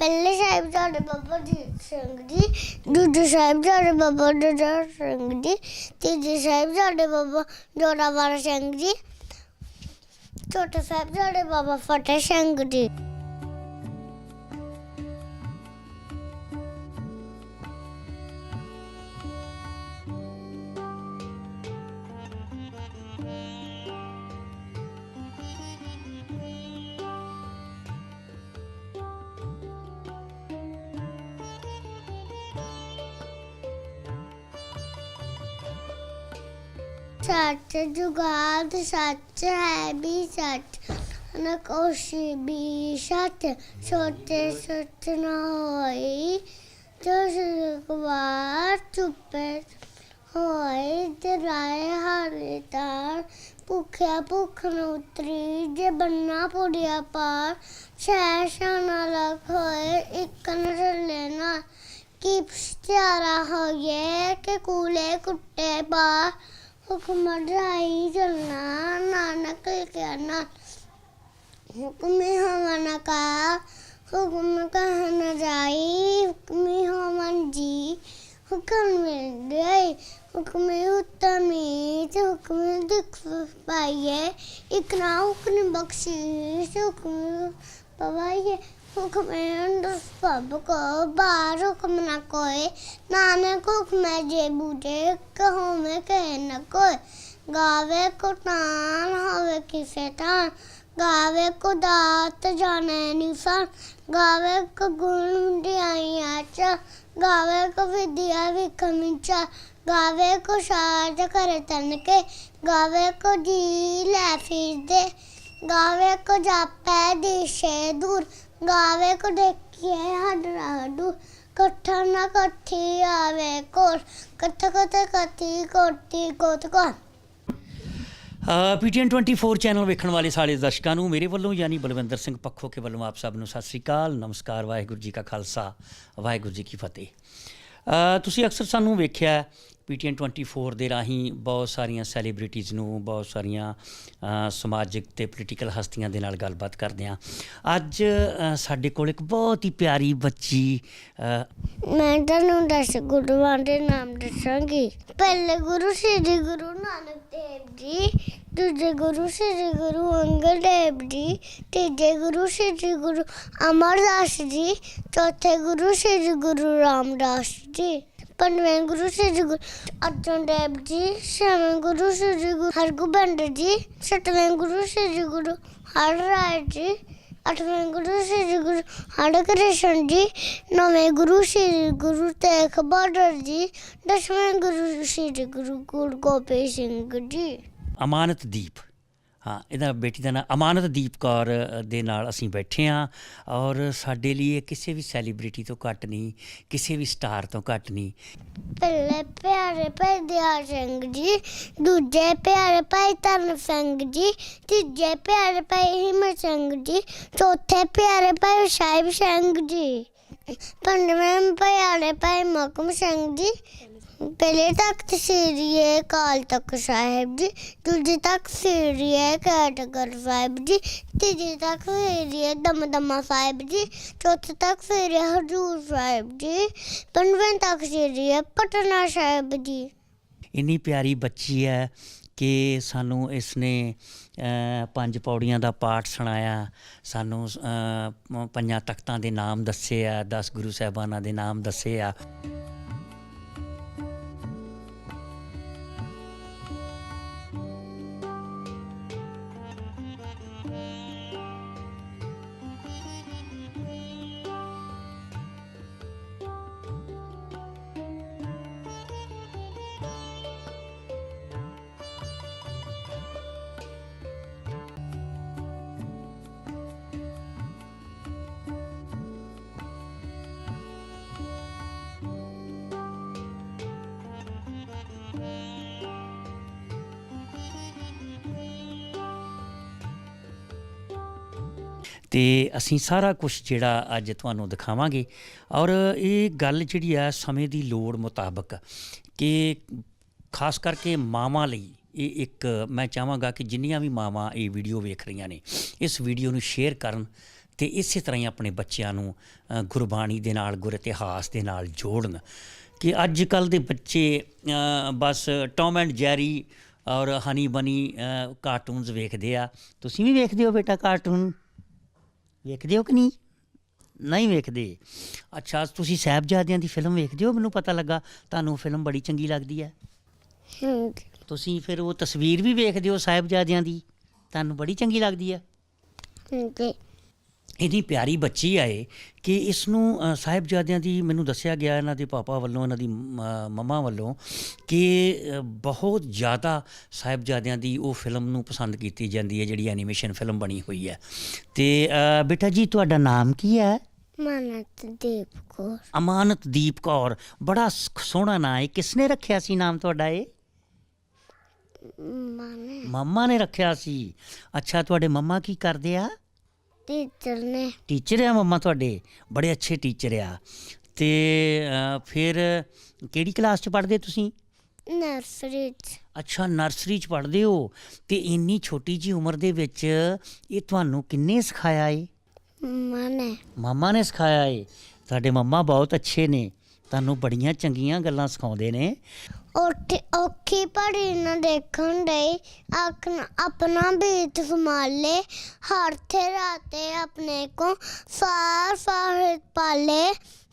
ਪਹਿਲੇ ਸਾਹਿਬਜ਼ਾਦੇ ਬਾਬਾ ਜੀ ਸਿੰਘ ਜੀ, ਦੂਜੇ ਸਾਹਿਬਜ਼ਾਦੇ ਬਾਬਾ ਜੋਰਾ ਸਿੰਘ ਜੀ, ਤੀਜੇ ਸਾਹਿਬਜ਼ਾਦੇ ਬਾਬਾ ਜੋਰਾਵਰ ਸਿੰਘ ਜੀ ਛੋਟੇ ਸਾਹਿਬਜ਼ਾਦੇ ਬਾਬਾ ਫਤਿਹ ਸਿੰਘ ਜੀ। ਸੱਚ ਜੁਗਾਦ ਸੱਚ ਹੈ ਵੀ ਸੱਚ ਨਕੋਸ਼ੀ ਵੀ ਸੱਚ ਛੋਟੇ ਸੱਚ ਨਾ ਹੋਈ ਜੋ ਸੁਖਵਾਰ ਚੁੱਪੇ ਹੋਏ ਤੇ ਰਾਏ ਹਾਲੇ ਤਾਰ ਭੁੱਖਿਆ ਭੁੱਖ ਨੂੰ ਉਤਰੀ ਜੇ ਬੰਨਾ ਪੁੜਿਆ ਪਾਰ ਸ਼ੈਸ਼ਾ ਨਾ ਲਖ ਹੋਏ ਇੱਕ ਨਜ਼ਰ ਲੈਣਾ ਕੀ ਪਿਆਰਾ ਹੋਏ ਕਿ ਕੂਲੇ ਕੁੱਟੇ ਪਾ ਹੁਕਮ ਰਾਈ ਚਲਣਾ ਨਾਨਕ ਕਹਿਣਾ ਹੁਕਮ ਹਵਨ ਕਾ, ਹੁਕਮ ਕਹਿਨ ਜਾਈ, ਹੁਕਮ ਹਵਨ ਜੀ, ਹੁਕਮ ਮਿਲੇ ਹੁਕਮ ਉਤਮੀ ਤੇ ਹੁਕਮ ਦੁਖ ਪਾਈਏ, ਇੱਕ ਹੁਕਮ ਬਖਸ਼ੀਸ, ਹੁਕਮ ਪਵਾਈਏ। ਹੁਕਮ ਅੰਦਰ ਸਭ ਕੋ ਬਾਹਰ ਹੁਕਮ ਨਾ ਕੋਏ ਨਾਨਕ ਹੁਕਮ ਜੇ ਬੂਝੇ ਕਹੋ ਮੈਂ ਗਾਵੇ ਕੋ ਤਾਨ ਹੋਵੇ ਕਿਸੇ ਤਾਂ ਗਾਵੇ ਕੋ ਦਾਤ ਜਾਣੇ ਨਿਸ਼ਾਨ ਗਾਵੇ ਕੋ ਗੁਣ ਦਿਆਈਆਂ ਚ ਗਾਵੇ ਕੋ ਵਿਦਿਆ ਵਿਖਮਿਚਾ ਗਾਵੇ ਕੋ ਸਾਜ ਕਰ ਤਨ ਕੇ ਗਾਵੇ ਕੋ ਜੀ ਲੈ ਫਿਰਦੇ, ਗਾਵੇ ਕੋ ਜਾਪੈ ਦਿਸ਼ੇ ਦੂਰ। ਗਾਵੇ ਕੋ ਦੇਖੀਏ ਹਡਰਾ ਦੂਰ ਨਾ ਇਕੱਠੀ ਆਵੇ ਕੋਰ ਇਕੱਠਾ ਕਤੇ ਕਤੀ ਕੋਟੀ ਕੋਟ ਕੋ ਪੀਟੀਐਨ 24 ਚੈਨਲ ਵੇਖਣ ਵਾਲੇ ਸਾਰੇ ਦਰਸ਼ਕਾਂ ਨੂੰ ਮੇਰੇ ਵੱਲੋਂ ਯਾਨੀ ਬਲਵਿੰਦਰ ਸਿੰਘ ਪੱਖੋ ਕੇ ਵੱਲੋਂ ਆਪ ਸਭ ਨੂੰ ਸਤਿ ਸ੍ਰੀ ਅਕਾਲ, ਨਮਸਕਾਰ, ਵਾਹਿਗੁਰੂ ਜੀ ਕਾ ਖਾਲਸਾ, ਵਾਹਿਗੁਰੂ ਜੀ ਕੀ ਫਤਿਹ। ਤੁਸੀਂ ਅਕਸਰ ਸਾਨੂੰ ਵੇਖਿਆ ਪੀਟੀਐਨ 24 ਦੇ ਰਾਹੀਂ ਬਹੁਤ ਸਾਰੀਆਂ ਸੈਲੀਬ੍ਰਿਟੀਜ਼ ਨੂੰ, ਬਹੁਤ ਸਾਰੀਆਂ ਸਮਾਜਿਕ ਤੇ ਪੋਲੀਟੀਕਲ ਹਸਤੀਆਂ ਦੇ ਨਾਲ ਗੱਲਬਾਤ ਕਰਦੇ ਹਾਂ। ਅੱਜ ਸਾਡੇ ਕੋਲ ਇੱਕ ਬਹੁਤ ਹੀ ਪਿਆਰੀ ਬੱਚੀ ਮੈਂ ਤੁਹਾਨੂੰ ਦਸ ਗੁਰੂਆਂ ਦੇ ਨਾਮ ਦੱਸਾਂਗੀ। ਪਹਿਲੇ ਗੁਰੂ ਸ੍ਰੀ ਗੁਰੂ ਨਾਨਕ ਦੇਵ ਜੀ। ਦੂਜੇ ਗੁਰੂ ਸ੍ਰੀ ਗੁਰੂ ਅੰਗਦ ਦੇਵ ਜੀ। ਤੀਜੇ ਗੁਰੂ ਸ੍ਰੀ ਗੁਰੂ ਅਮਰਦਾਸ ਜੀ। ਚੌਥੇ ਗੁਰੂ ਸ੍ਰੀ ਗੁਰੂ ਰਾਮਦਾਸ ਜੀ। ਪੰਜਵੇਂ ਗੁਰੂ ਸ੍ਰੀ ਗੁਰੂ ਅਰਜਨ ਦੇਵ ਜੀ ਛੇਵੇਂ ਗੁਰੂ ਸ੍ਰੀ ਗੁਰੂ ਹਰਗੋਬਿੰਦ ਜੀ ਸੱਤਵੇਂ ਗੁਰੂ ਸ੍ਰੀ ਗੁਰੂ ਹਰਰਾਏ ਜੀ, ਅੱਠਵੇਂ ਗੁਰੂ ਸ੍ਰੀ ਗੁਰੂ ਹਰਿਕ੍ਰਿਸ਼ਨ ਜੀ, ਨੌਵੇਂ ਗੁਰੂ ਸ੍ਰੀ ਗੁਰੂ ਤੇਗ ਬਹਾਦਰ ਜੀ, ਦਸਵੇਂ ਗੁਰੂ ਸ੍ਰੀ ਗੁਰੂ ਗੁਰੂ ਗੋਬਿੰਦ ਸਿੰਘ ਜੀ। ਅਮਾਨਤ ਦੀਪ। ਹਾਂ ਇਹਦਾ ਬੇਟੀ ਦਾ ਨਾਮ ਅਮਾਨਤਦੀਪ ਕੌਰ ਦੇ ਨਾਲ ਅਸੀਂ ਬੈਠੇ ਹਾਂ ਔਰ ਸਾਡੇ ਲਈ ਇਹ ਕਿਸੇ ਵੀ ਸੈਲੀਬ੍ਰਿਟੀ ਤੋਂ ਘੱਟ ਨਹੀਂ, ਕਿਸੇ ਵੀ ਸਟਾਰ ਤੋਂ ਘੱਟ ਨਹੀਂ। ਪਹਿਲੇ ਪਿਆਰੇ ਭਾਈ ਦਿਆਲ ਸਿੰਘ ਜੀ, ਦੂਜੇ ਪਿਆਰੇ ਭਾਈ ਧਰਨ ਸਿੰਘ ਜੀ, ਤੀਜੇ ਪਿਆਰੇ ਭਾਈ ਹਿੰਮਤ ਸਿੰਘ ਜੀ, ਚੌਥੇ ਪਿਆਰੇ ਭਾਈ ਸਾਹਿਬ ਸਿੰਘ ਜੀ, ਪੰਜਵੇਂ ਪਿਆਰੇ ਭਾਈ ਮਕਮ ਸਿੰਘ ਜੀ ਪਹਿਲੇ ਤਖਤ ਸ੍ਰੀ ਅਕਾਲ ਤਖਤ ਸਾਹਿਬ ਜੀ ਦੂਜੇ ਤਖਤ ਸ੍ਰੀ ਕੈਟਗਰ ਸਾਹਿਬ ਜੀ ਤੀਜੇ ਤਖਤ ਸ੍ਰੀ ਦਮਦਮਾ ਸਾਹਿਬ ਜੀ ਚੌਥੇ ਤਖਤ ਸ੍ਰੀ ਹਜੂਰ ਸਾਹਿਬ ਜੀ ਪੰਜਵੇਂ ਤਖਤ ਸ੍ਰੀ ਪਟਨਾ ਸਾਹਿਬ ਜੀ ਇੰਨੀ ਪਿਆਰੀ ਬੱਚੀ ਹੈ ਕਿ ਸਾਨੂੰ ਇਸ ਨੇ ਪੰਜ ਪੌੜੀਆਂ ਦਾ ਪਾਠ ਸੁਣਾਇਆ। ਸਾਨੂੰ ਪੰਜਾਂ ਤਖਤਾਂ ਦੇ ਨਾਮ ਦੱਸੇ ਆ 10 ਗੁਰੂ ਸਾਹਿਬਾਨਾਂ ਦੇ ਨਾਮ ਦੱਸੇ ਆ। ਤੇ ਅਸੀਂ ਸਾਰਾ ਕੁਝ ਜਿਹੜਾ ਅੱਜ ਤੁਹਾਨੂੰ ਦਿਖਾਵਾਂਗੇ। ਔਰ ਇਹ ਗੱਲ ਜਿਹੜੀ ਆ, ਸਮੇਂ ਦੀ ਲੋੜ ਮੁਤਾਬਕ ਕਿ ਖਾਸ ਕਰਕੇ ਮਾਵਾਂ ਲਈ ਇਹ ਇੱਕ ਮੈਂ ਚਾਹਾਂਗਾ ਕਿ ਜਿੰਨੀਆਂ ਵੀ ਮਾਵਾਂ ਇਹ ਵੀਡੀਓ ਵੇਖ ਰਹੀਆਂ ਨੇ, ਇਸ ਵੀਡੀਓ ਨੂੰ ਸ਼ੇਅਰ ਕਰਨ ਤੇ ਇਸੇ ਤਰ੍ਹਾਂ ਹੀ ਆਪਣੇ ਬੱਚਿਆਂ ਨੂੰ ਗੁਰਬਾਣੀ ਦੇ ਨਾਲ, ਗੁਰ ਇਤਿਹਾਸ ਦੇ ਨਾਲ ਜੋੜਨ ਕਿ ਅੱਜ ਕੱਲ ਦੇ ਬੱਚੇ ਬਸ ਟੌਮ ਐਂਡ ਜੈਰੀ ਔਰ ਹਨੀ ਬਨੀ ਕਾਰਟੂਨਸ ਵੇਖਦੇ ਆ। ਤੁਸੀਂ ਵੀ ਵੇਖਦੇ ਹੋ ਬੇਟਾ ਕਾਰਟੂਨ ਵੇਖਦੇ ਹੋ ਕਿ ਨਹੀਂ? ਨਹੀਂ ਵੇਖਦੇ। ਅੱਛਾ ਤੁਸੀਂ ਸਾਹਿਬਜ਼ਾਦਿਆਂ ਦੀ ਫਿਲਮ ਵੇਖਦੇ ਹੋ? ਮੈਨੂੰ ਪਤਾ ਲੱਗਾ ਤੁਹਾਨੂੰ ਫਿਲਮ ਬੜੀ ਚੰਗੀ ਲੱਗਦੀ ਹੈ। ਹਾਂਜੀ ਤੁਸੀਂ ਫਿਰ ਉਹ ਤਸਵੀਰ ਵੀ ਵੇਖਦੇ ਹੋ ਸਾਹਿਬਜ਼ਾਦਿਆਂ ਦੀ? ਤੁਹਾਨੂੰ ਬੜੀ ਚੰਗੀ ਲੱਗਦੀ ਹੈ। ਹਾਂਜੀ। ਇੰਨੀ ਪਿਆਰੀ ਬੱਚੀ ਆਏ ਕਿ ਇਸ ਨੂੰ ਸਾਹਿਬਜ਼ਾਦਿਆਂ ਦੀ ਮੈਨੂੰ ਦੱਸਿਆ ਗਿਆ ਇਹਨਾਂ ਦੇ ਪਾਪਾ ਵੱਲੋਂ ਇਹਨਾਂ ਦੀ ਮੰਮਾ ਵੱਲੋਂ ਕਿ ਬਹੁਤ ਜ਼ਿਆਦਾ ਸਾਹਿਬਜ਼ਾਦਿਆਂ ਦੀ ਉਹ ਫਿਲਮ ਨੂੰ ਪਸੰਦ ਕੀਤੀ ਜਾਂਦੀ ਹੈ ਜਿਹੜੀ ਐਨੀਮੇਸ਼ਨ ਫਿਲਮ ਬਣੀ ਹੋਈ ਹੈ। ਤੇ ਬੇਟਾ ਜੀ ਤੁਹਾਡਾ ਨਾਮ ਕੀ ਹੈ? ਮਨਤ ਦੀਪ ਕੌਰ। ਅਮਾਨਤਦੀਪ ਕੌਰ। ਬੜਾ ਸੋਹਣਾ ਨਾਂ ਹੈ। ਕਿਸਨੇ ਰੱਖਿਆ ਸੀ ਨਾਮ ਤੁਹਾਡਾ ਇਹ? ਮੰਮਾ ਨੇ ਰੱਖਿਆ ਸੀ। ਅੱਛਾ ਤੁਹਾਡੇ ਮੰਮਾ ਕੀ ਕਰਦੇ ਆ? ਟੀਚਰ ਨੇ। ਟੀਚਰ ਆ ਮੰਮਾ ਤੁਹਾਡੇ? ਬੜੇ ਅੱਛੇ ਟੀਚਰ ਆ। ਤੇ ਅ, ਫਿਰ ਕਿਹੜੀ ਕਲਾਸ ਚ ਪੜ੍ਹਦੇ ਤੁਸੀਂ? ਨਰਸਰੀ ਚ। ਅੱਛਾ ਨਰਸਰੀ ਚ ਪੜ੍ਹਦੇ ਹੋ। ਤੇ ਇੰਨੀ ਛੋਟੀ ਜੀ ਉਮਰ ਦੇ ਵਿੱਚ ਇਹ ਤੁਹਾਨੂੰ ਕਿੰਨੇ ਸਿਖਾਇਆ ਏ? ਮਨੇ ਮੰਮਾ ਨੇ ਸਿਖਾਇਆ ਏ? ਤੁਹਾਡੇ ਮੰਮਾ ਬਹੁਤ ਅੱਛੇ ਨੇ। ਤੁਹਾਨੂੰ ਬੜੀਆਂ ਚੰਗੀਆਂ ਗੱਲਾਂ ਸਿਖਾਉਂਦੇ ਨੇ। ਉੱਠ ਔਖੀ ਪੜੀ ਨਾ ਦੇਖਣ ਦੇ ਆਪਣਾ ਬੀਤ ਸੰਭਾਲੇ, ਹਰ ਥੇ ਰਾਤੇ ਆਪਣੇ ਕੋ ਫਾਰ ਫਾਰ ਪਾਲੇ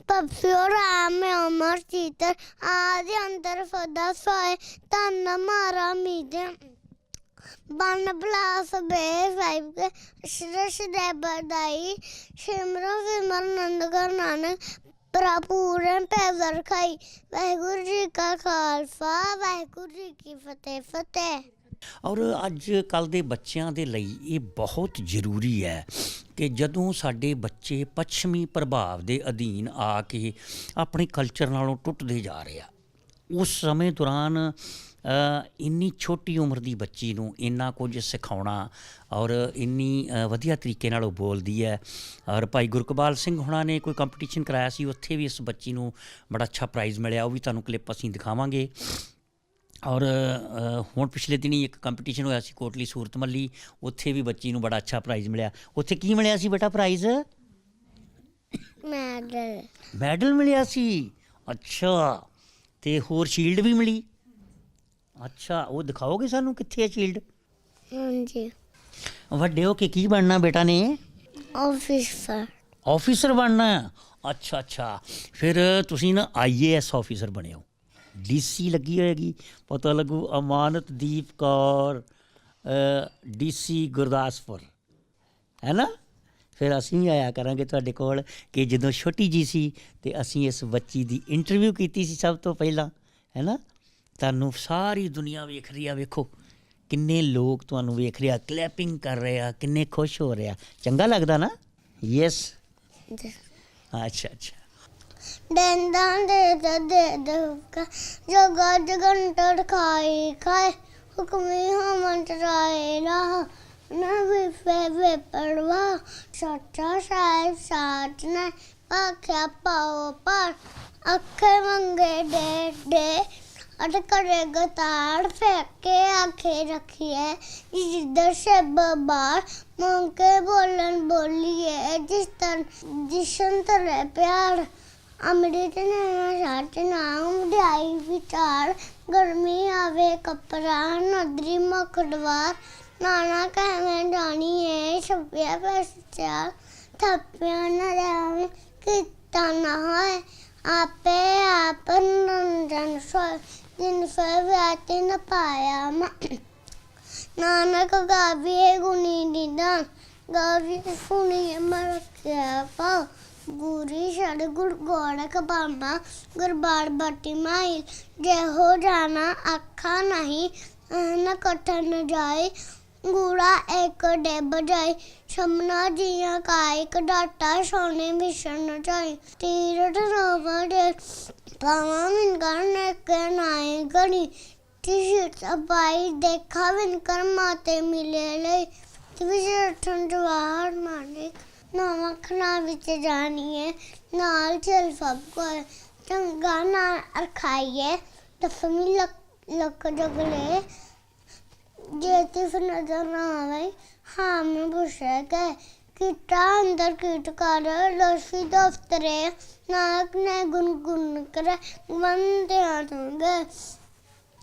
ਪਪਿਓ ਰਾਮ ਅਮਰ ਚੀਤਰ ਆਦਿ ਅੰਦਰ ਫਦਾ ਸਾਏ ਤਨ ਮਾਰਾ ਮੀਦੇ ਬਨ ਬਲਾਸ ਬੇ ਸਾਹਿਬ ਕੇ ਸ਼੍ਰਸ਼ ਦੇ ਬਦਾਈ ਸਿਮਰੋ ਵਿਮਰ ਨੰਦਗਰ ਨਾਨਕ ਪ੍ਰਪੂਰਨ ਪੈਦਰ ਖਾਈ ਵਾਹਿਗੁਰੂ ਜੀ ਕਾ ਖਾਲਸਾ ਵਾਹਿਗੁਰੂ ਜੀ ਕੀ ਫਤਿਹ ਫਤਿਹ ਔਰ ਅੱਜ ਕੱਲ ਦੇ ਬੱਚਿਆਂ ਦੇ ਲਈ ਇਹ ਬਹੁਤ ਜ਼ਰੂਰੀ ਹੈ ਕਿ ਜਦੋਂ ਸਾਡੇ ਬੱਚੇ ਪੱਛਮੀ ਪ੍ਰਭਾਵ ਦੇ ਅਧੀਨ ਆ ਕੇ ਆਪਣੇ ਕਲਚਰ ਨਾਲੋਂ ਟੁੱਟਦੇ ਜਾ ਰਹੇ ਆ, ਉਸ ਸਮੇਂ ਦੌਰਾਨ ਇੰਨੀ ਛੋਟੀ ਉਮਰ ਦੀ ਬੱਚੀ ਨੂੰ ਇੰਨਾ ਕੁਝ ਸਿਖਾਉਣਾ ਔਰ ਇੰਨੀ ਵਧੀਆ ਤਰੀਕੇ ਨਾਲ ਉਹ ਬੋਲਦੀ ਹੈ। ਔਰ ਭਾਈ ਗੁਰਕਬਾਲ ਸਿੰਘ ਹੁਣਾਂ ਨੇ ਕੋਈ ਕੰਪੀਟੀਸ਼ਨ ਕਰਾਇਆ ਸੀ ਉੱਥੇ ਵੀ ਇਸ ਬੱਚੀ ਨੂੰ ਬੜਾ ਅੱਛਾ ਪ੍ਰਾਈਜ਼ ਮਿਲਿਆ ਉਹ ਵੀ ਤੁਹਾਨੂੰ ਕਲਿੱਪ ਅਸੀਂ ਦਿਖਾਵਾਂਗੇ। ਔਰ ਹੁਣ ਪਿਛਲੇ ਦਿਨੀ ਇੱਕ ਕੰਪੀਟੀਸ਼ਨ ਹੋਇਆ ਸੀ ਕੋਟਲੀ ਸੂਰਤ ਮੱਲੀ ਉੱਥੇ ਵੀ ਬੱਚੀ ਨੂੰ ਬੜਾ ਅੱਛਾ ਪ੍ਰਾਈਜ਼ ਮਿਲਿਆ। ਉੱਥੇ ਕੀ ਮਿਲਿਆ ਸੀ ਬੇਟਾ ਪ੍ਰਾਈਜ਼ ਮੈਡਲ। ਮੈਡਲ ਮਿਲਿਆ ਸੀ? ਅੱਛਾ। ਤੇ ਹੋਰ ਸ਼ੀਲਡ ਵੀ ਮਿਲੀ? ਅੱਛਾ ਉਹ ਦਿਖਾਓਗੇ ਸਾਨੂੰ ਕਿੱਥੇ ਹੈ ਸ਼ੀਲਡ ਹਾਂਜੀ। ਵੱਡੇ ਹੋ ਕੇ ਕੀ ਬਣਨਾ ਬੇਟਾ ਨੇ? ਆਫਿਸਰ ਆਫੀਸਰ ਬਣਨਾ। ਹੈ? ਅੱਛਾ ਅੱਛਾ। ਫਿਰ ਤੁਸੀਂ ਨਾ ਆਈਏਐਸ ਆਫੀਸਰ ਬਣਿਓ। ਡੀਸੀ ਲੱਗੀ ਹੋਏਗੀ। ਪਤਾ ਲੱਗੂ ਅਮਾਨਤਦੀਪ ਕੌਰ ਡੀਸੀ ਗੁਰਦਾਸਪੁਰ। ਹੈ ਨਾ? ਫਿਰ ਅਸੀਂ ਵੀ ਆਇਆ ਕਰਾਂਗੇ ਤੁਹਾਡੇ ਕੋਲ ਕਿ ਜਦੋਂ ਛੋਟੀ ਜੀ ਸੀ ਤੇ ਅਸੀਂ ਇਸ ਬੱਚੀ ਦੀ ਇੰਟਰਵਿਊ ਕੀਤੀ ਸੀ ਸਭ ਤੋਂ ਪਹਿਲਾਂ। ਹੈ ਨਾ? ਤੁਹਾਨੂੰ ਸਾਰੀ ਦੁਨੀਆ ਵੇਖ ਰਹੀ ਆ ਵੇਖੋ। ਕਿੰਨੇ ਲੋਕ ਤੁਹਾਨੂੰ ਵੇਖ ਰਿਹਾ ਕਲੈਪਿੰਗ ਕਰ ਰਹੇ ਕਿੰਨੇ ਖੁਸ਼ ਹੋ ਰਹੇ ਚੰਗਾ ਲੱਗਦਾ ਨਾ? ਯੈਸ ਅੱਛਾ ਅੱਛਾ। ਡੰਦਾਂ ਦੇ ਦੇ ਦੇ ਦੁਕਾ ਜੋ ਗੱਜ ਘੰਟੜ ਖਾਈ ਖਾਏ ਹੁਕਮੀ ਹਮਨ ਚਰਾਏ ਨਾ ਨਾ ਵੀ ਫੇ ਵੇ। ਪੜਵਾ ਸੱਚਾ ਸਾਹਿਬ ਸਾਚ ਨੇ। ਪਾਖਿਆ ਪਾਓ ਪਰ ਅੱਖੇ ਮੰਗੇ ਦੇ ਦੇ ਅਟ ਕਰੇ ਗਤਾੜ ਫੇਕੇ ਆਖੇ ਰੱਖੀਏ ਜਿੱਧਰ ਸੇ ਬਾਰ ਮੂੰਹ ਬੋਲਣ ਬੋਲੀਏ, ਜਿਸ ਤਨ ਜਿਸਨ ਤਰੇ ਪਿਆਰ। ਅੰਮ੍ਰਿਤ ਨੇ ਸਾਚ ਨਾਮ ਦਿਆਈ ਵਿਚਾਰ। ਗਰਮੀ ਆਵੇ ਕਪੜਾ, ਨਦਰੀ ਮਖੜਵਾਰ ਨਾਨਾ ਕਹਿਵੇਂ ਜਾਣੀ ਛੱਪਿਆ ਪਸਿਆ ਥੱਪਿਆ ਨਾ ਜਾਵੇ ਕੀਤਾ ਨਾ ਹੋਏ। ਆਪੇ ਆਪ ਨੰਦਨ ਸੋ ਜਿਨ ਫਵਾਤੇ ਨ ਪਾਇਆ ਮ। ਨਾਨਕ ਗਾਵੀਏ ਗੁਣੀ ਨਿਦਾਨ ਗਾਵੀ ਸੁਣੀ ਮਰਕਿਆ ਪਾ ਗੁਰੀ ਛੜ ਗੁਰ ਗੋੜਕ ਬਾਮਾ ਗੁਰਬਾੜ ਬਾਟੀ ਮਾਈ। ਜੇ ਹੋ ਜਾਣਾ ਅੱਖਾਂ ਨਹੀਂ ਨ ਕਟਨ ਜਾਏ। ਗੂੜਾ ਇੱਕ ਡੱਬ ਜਾਏ। ਸ਼ਮਨਾ ਜੀਆਂ ਕਾਇ ਕਡਾਟਾ ਸੋਨੇ ਮਿਸ਼ਨ ਨ ਤੀਰਟ ਰੋਵਾ ਦੇ ਪਾਵਾਂ ਮਿਨ ਕਰਨ ਕੇ ਨਾਏ ਗਣੀ ਟੀ-ਸ਼ਰਟ ਅਬਾਈ ਦੇਖਾ ਵਿਨ ਕਰ ਮਾਤੇ ਮਿਲੇ ਲਈ ਤੇ ਠੰਡਵਾਰ ਮਾਲਿਕ ਨਵਾਂ ਖਣਾ ਵਿੱਚ ਜਾਣੀਏ ਨਾਲ ਚਲ ਸਭ ਕੋ ਚੰਗਾ ਨਾਲ ਅਰਖਾਈਏ ਦਫਮੀ ਲੱਕ ਲੱਕ ਜਗਲੇ। ਜੇ ਤੇ ਫਿਰ ਨਜ਼ਰ ਨਾ ਆਵੇ ਹਾਂ ਮੈਂ ਪੁੱਛਿਆ ਕਿ ਕੀਟਾ ਅੰਦਰ ਕੀਟ ਕਰ ਲਸੀ ਦਫਤਰੇ ਨਾਨਕ ਨੇ ਗੁਣ ਗੁਣ ਕਰ ਵੰਦੇ ਆਤੰਗੇ